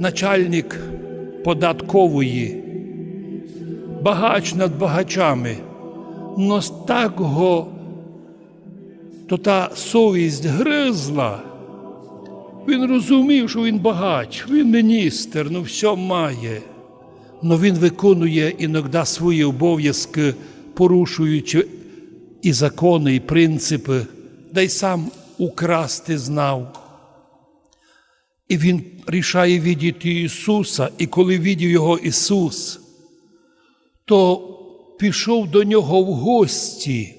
начальник податкової, багач над багачами, но так го, то та совість гризла. Він розумів, що він багач, він міністр, ну все має. Но він виконує іноді свої обов'язки, порушуючи і закони, і принципи, да й сам украсти знав. І він рішає відійти Ісуса, і коли відів його Ісус, то пішов до нього в гості,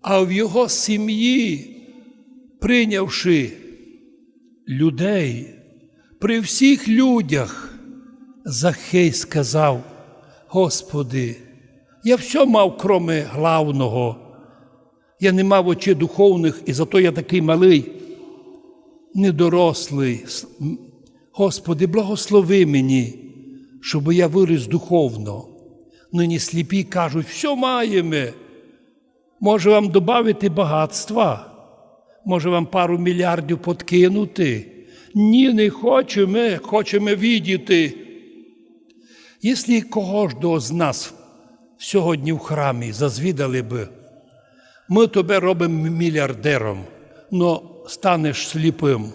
а в його сім'ї, прийнявши людей, при всіх людях, Захей сказав: Господи, я все мав, кроме главного. Я не мав очей духовних, і зато я такий малий, недорослий. Господи, благослови мені, щоб я виріс духовно. Нині сліпі кажуть, все маємо. Може вам додати багатства, може вам пару мільярдів подкинути. Ні, не хочемо, хочемо відіти. Якщо кожного з нас сьогодні в храмі зазвідали би, ми тебе робимо мільярдером, но станеш сліпим,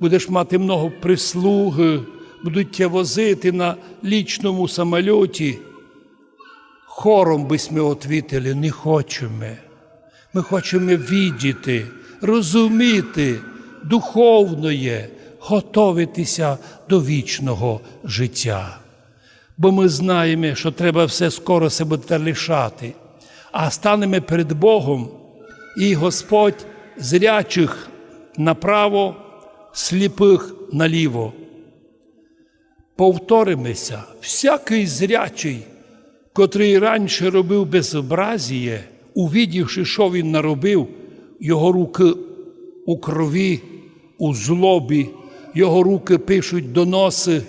будеш мати много прислуги, будуть тебе возити на лічному самольоті. Хором би ми отвітили, не хочемо. Ми хочемо віддіти, розуміти духовноє, готовитися до вічного життя. Бо ми знаємо, що треба все скоро себе лишати, а станемо перед Богом, і Господь зрячих направо, сліпих наліво. Повторимося, всякий зрячий, котрий раніше робив безобразіє, увідівши, що він наробив, його руки у крові, у злобі, його руки пишуть доноси,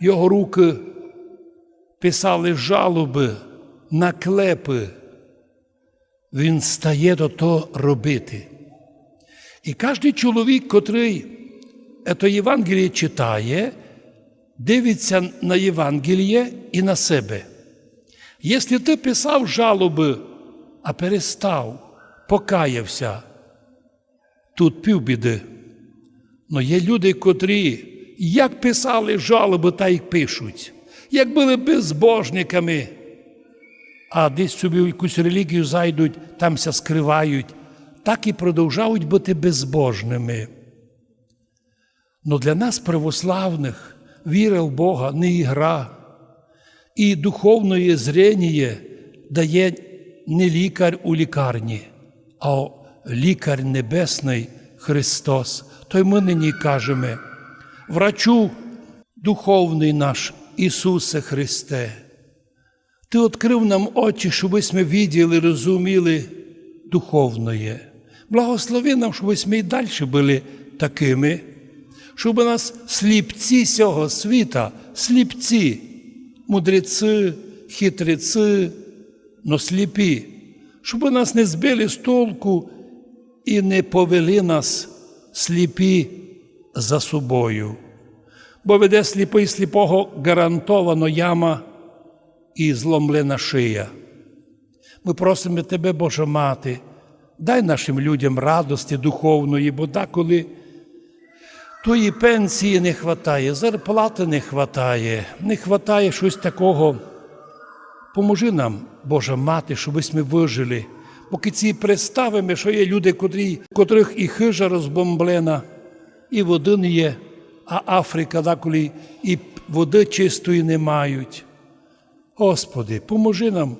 його руки писали жалоби, наклепи. Він стає до того робити. І кожен чоловік, котрий це Євангеліє читає, дивиться на Євангеліє і на себе. Якщо ти писав жалоби, а перестав, покаявся, тут півбіди. Но є люди, котрі як писали жалоби, та й пишуть, як були безбожниками, а десь собі якусь релігію зайдуть, тамся скривають, так і продовжують бути безбожними. Но для нас, православних, віра в Бога не ігра, і духовне зрення дає не лікар у лікарні, а лікар Небесний Христос. То ми нині кажемо, врачу духовний наш Ісусе Христе, Ти відкрив нам очі, щоб ми виділи, розуміли духовне. Благослови нам, щоб ми і далі були такими, щоб нас сліпці цього світа, сліпці, мудреці, хитреці, но сліпі, щоб нас не збили з толку і не повели нас сліпі за собою. Бо веде сліпий сліпого гарантовано яма і зломлена шия. Ми просимо Тебе, Божа Мати, дай нашим людям радості духовної, бо деколи тої пенсії не вистачає, зарплати не вистачає, не вистачає щось такого. Поможи нам, Божа Мати, щоб ми вижили, поки ці представимо, що є люди, котрі, котрих і хижа розбомблена, і води не є, а Африка деколи і води чистої не мають. Господи, поможи нам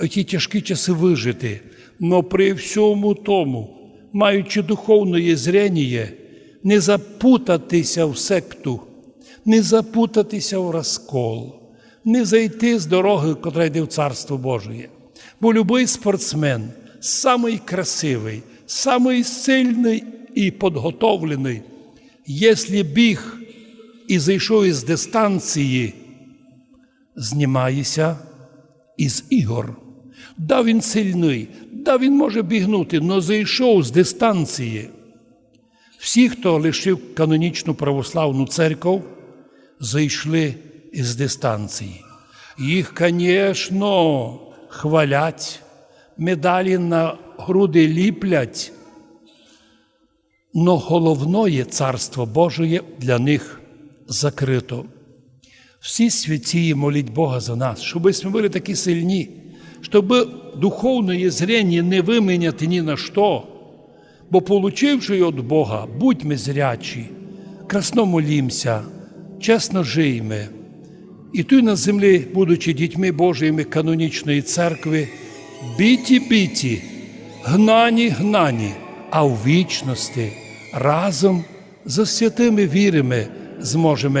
у ті тяжкі часи вижити, но при всьому тому, маючи духовне зрення, не запутатися в секту, не запутатися в розкол, не зайти з дороги, котра йде в Царство Божє. Бо любий спортсмен, самий красивий, самий сильний і підготовлений, якщо біг і зайшов із дистанції, знімається із ігор. Да, він сильний, да, він може бігнути, але зайшов з дистанції. Всі, хто лишив канонічну православну церкву, зайшли із дистанції. Їх, звісно, хвалять, медалі на груди ліплять, но головне царство Божоє для них закрито. Всі святі моліть Бога за нас, щоб ми були такі сильні, щоб духовне зрення не виміняти ні на що, бо, получивши від Бога, будьмо зрячі, красно молімся, чесно жиймо. І тут на землі, будучи дітьми Божими канонічної церкви, біті біті, гнані гнані, а в вічності разом з святими вірами зможемо